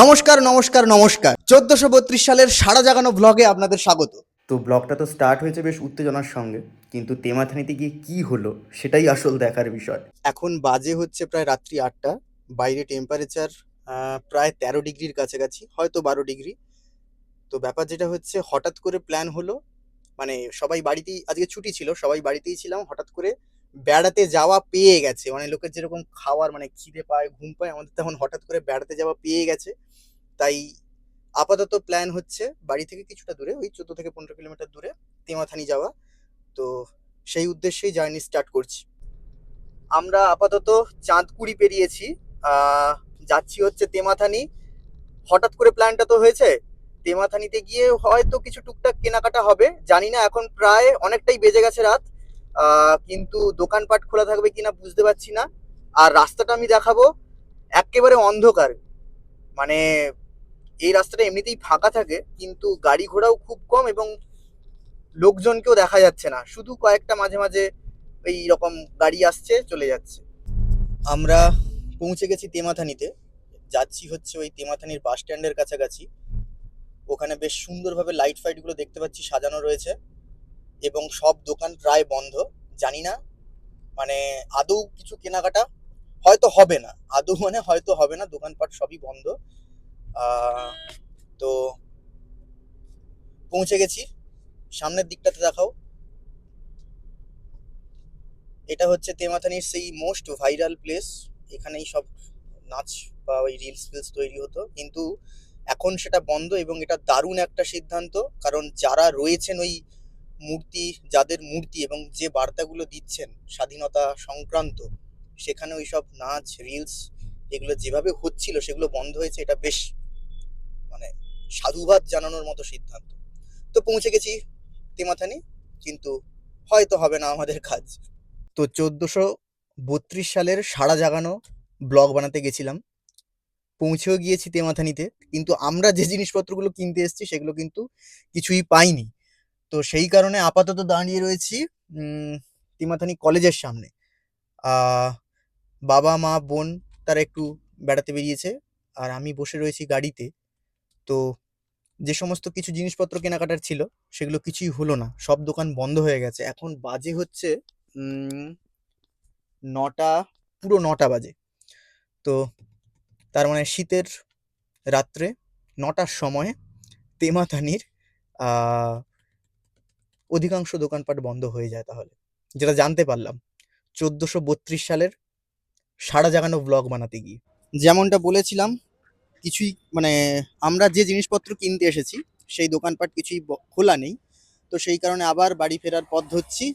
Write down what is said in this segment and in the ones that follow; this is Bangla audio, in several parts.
নমস্কার নমস্কার নমস্কার। চোদ্দশো বত্রিশ সালের সারা জাগানো ব্লগে আপনাদের স্বাগত। তো ব্লগটা তো স্টার্ট হয়েছে বেশ উত্তেজনার সঙ্গে কিন্তু তেমাথানিতে গিয়ে কি হলো সেটাই আসল দেখার বিষয়। এখন বাজে হচ্ছে প্রায় রাত্রি আটটা বাইরে টেম্পারেচার প্রায় তেরো ডিগ্রির কাছাকাছি হয়তো বারো ডিগ্রি। তো ব্যাপার যেটা হচ্ছে হঠাৎ করে প্ল্যান হলো মানে সবাই বাড়িতেই আজকে ছুটি ছিল সবাই বাড়িতেই ছিলাম হঠাৎ করে বেড়াতে যাওয়া পেয়ে গেছে। মানে লোকের যেরকম খাওয়ার মানে খিদে পায়, ঘুম পায়, আমাদের তেমন হঠাৎ করে বেড়াতে যাওয়া পেয়ে গেছে। তাই আপাতত প্ল্যান হচ্ছে বাড়ি থেকে কিছুটা দূরে, ওই চোদ্দ থেকে পনেরো কিলোমিটার দূরে তেমাথানি যাওয়া। তো সেই উদ্দেশ্যেই জার্নি স্টার্ট করছি। আমরা আপাতত চাঁদকুড়ি পেরিয়েছি যাচ্ছি হচ্ছে তেমাথানি। হঠাৎ করে প্ল্যানটা তো হয়েছে, তেমাথানিতে গিয়ে হয়তো কিছু টুকটাক কেনাকাটা হবে, জানি না, এখন প্রায় অনেকটাই বেজে গেছে রাত। কিন্তু দোকানপাট খোলা থাকবে কিনা বুঝতে পারছি না। আর রাস্তাটা আমি দেখাবো, একেবারে অন্ধকার। মানে এই রাস্তাটা এমনিতেই ফাঁকা থাকে, কিন্তু গাড়ি ঘোড়াও খুব কম এবং লোকজনকেও দেখা যাচ্ছে না। শুধু কয়েকটা মাঝে মাঝে এই রকম গাড়ি আসছে, চলে যাচ্ছে। আমরা পৌঁছে গেছি তেমাথানিতে। যাচ্ছি হচ্ছে ওই তেমাথানির বাস স্ট্যান্ডের কাছাকাছি। ওখানে বেশ সুন্দরভাবে লাইট ফাইটগুলো দেখতে পাচ্ছি, সাজানো রয়েছে। এবং সব দোকান প্রায় বন্ধ। জানি না মানে আদৌ কিছু কেনাকাটা হয়তো হবে না। আদৌ মানে হয়তো হবে না, দোকানপাট সবই বন্ধ। তো পৌঁছে গেছি। সামনের দিকটাতে দেখাও। এটা হচ্ছে তেমাথানির সেই মোস্ট ভাইরাল প্লেস। এখানেই সব নাচ বা ওই রিলস ফিলস তৈরি হতো। কিন্তু এখন সেটা বন্ধ এবং এটা দারুণ একটা সিদ্ধান্ত। কারণ যারা রয়েছেন ওই মূর্তি, যাদের মূর্তি এবং যে বার্তাগুলো দিচ্ছেন স্বাধীনতা সংক্রান্ত সেখানে ওই সব নাচ রিলস এগুলো যেভাবে হচ্ছিল সেগুলো বন্ধ হয়েছে, এটা বেশ মানে সাধুবাদ জানানোর মতো সিদ্ধান্ত। তো পৌঁছে গেছি তেমাথানি, কিন্তু হয়তো হবে না আমাদের কাজ। তো চোদ্দোশো বত্রিশ সালের সারা জাগানো ব্লগ বানাতে গেছিলাম। পৌঁছেও গিয়েছি তেমাথানিতে, কিন্তু আমরা যে জিনিসপত্রগুলো কিনতে এসেছি সেগুলো কিন্তু কিছুই পাইনি। তো সেই কারণে আপাতত দাঁড়িয়ে রয়েছি তিমাথানি কলেজের সামনে। বাবা, মা, বোন তারা একটু বেড়াতে বেরিয়েছে আর আমি বসে রয়েছি গাড়িতে। তো যে সমস্ত কিছু জিনিসপত্র কেনাকাটার ছিল সেগুলো কিছুই হলো না। সব দোকান বন্ধ হয়ে গেছে। এখন বাজে হচ্ছে নটা, পুরো নটা বাজে। তো তার মানে শীতের রাত্রে নটার সময় তেমাথানির অধিকাংশ দোকানপাট বন্ধ হয়ে যায় তাহলে। যেটা জানতে পারলাম, চোদ্দোশো বত্রিশ সালের সারা জাগানো ব্লগ বানাতে গিয়ে। যেমনটা বলেছিলাম, কিছুই মানে আমরা যে জিনিসপত্র কিনতে এসেছি, সেই দোকানপাট কিছুই খোলা নেই। তো সেই কারণে আবার বাড়ি ফেরার পথ ধরছি।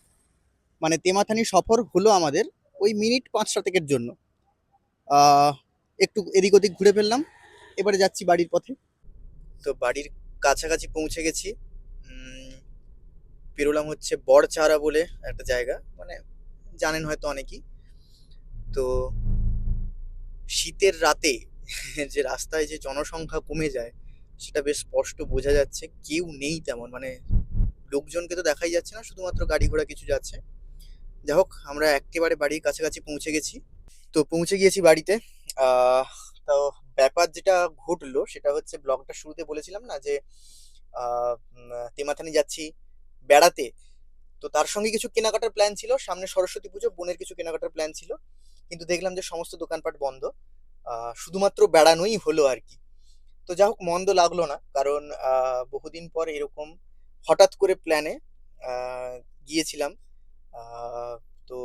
মানে তেমাথানি সফর হলো আমাদের ওই মিনিট পাঁচ শতকের জন্য। একটু এদিক ওদিক ঘুরে ফেললাম। এবারে যাচ্ছি বাড়ির পথে। তো বাড়ির কাছাকাছি পৌঁছে গেছি। পেরোলাম হচ্ছে বড়চারা বলে একটা জায়গা। মানে জানেন হয়তো অনেকেই। তো শীতের রাতে যে রাস্তায় যে জনসংখ্যা কমে যায়, সেটা বেশ স্পষ্ট বোঝা যাচ্ছে। কেউ নেই তেমন মানে লোকজনকে তো দেখাই যাচ্ছে না, শুধুমাত্র গাড়ি ঘোড়া কিছু যাচ্ছে। যাই হোক, আমরা একেবারে বাড়ির কাছাকাছি পৌঁছে গেছি। তো পৌঁছে গিয়েছি বাড়িতে। তো ব্যাপার যেটা ঘটলো, সেটা হচ্ছে ব্লগটা শুরুতে বলেছিলাম না যে তেমাথানি যাচ্ছি। বেড়াতে। তো তার সঙ্গে কিছু কেনাকাটার প্ল্যান ছিল। সামনে সরস্বতী পুজো, বোনের কিছু কেনাকাটার প্ল্যান ছিল। কিন্তু দেখলাম যে সমস্ত দোকানপাট বন্ধ। শুধুমাত্র বেড়ানোই হলো আর কি। তো যা হোক, মন্দ লাগল না। কারণ বহুদিন পর এরকম হঠাৎ করে প্ল্যানে গিয়েছিলাম। তো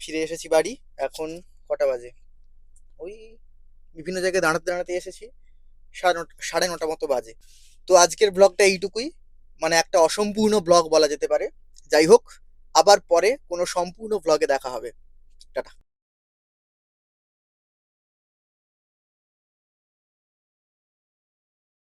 ফিরে এসেছি বাড়ি এখন কটা বাজে? ওই বিভিন্ন জায়গায় দাঁড়াতে দাঁড়াতে এসেছি, সাড়ে নটা সাড়ে নটা মতো বাজে। তো আজকের ব্লগটা এইটুকুই। মানে একটা অসম্পূর্ণ ব্লগ বলা যেতে পারে। যাই হোক, আবার পরে কোনো সম্পূর্ণ ব্লগে দেখা হবে। টাটা।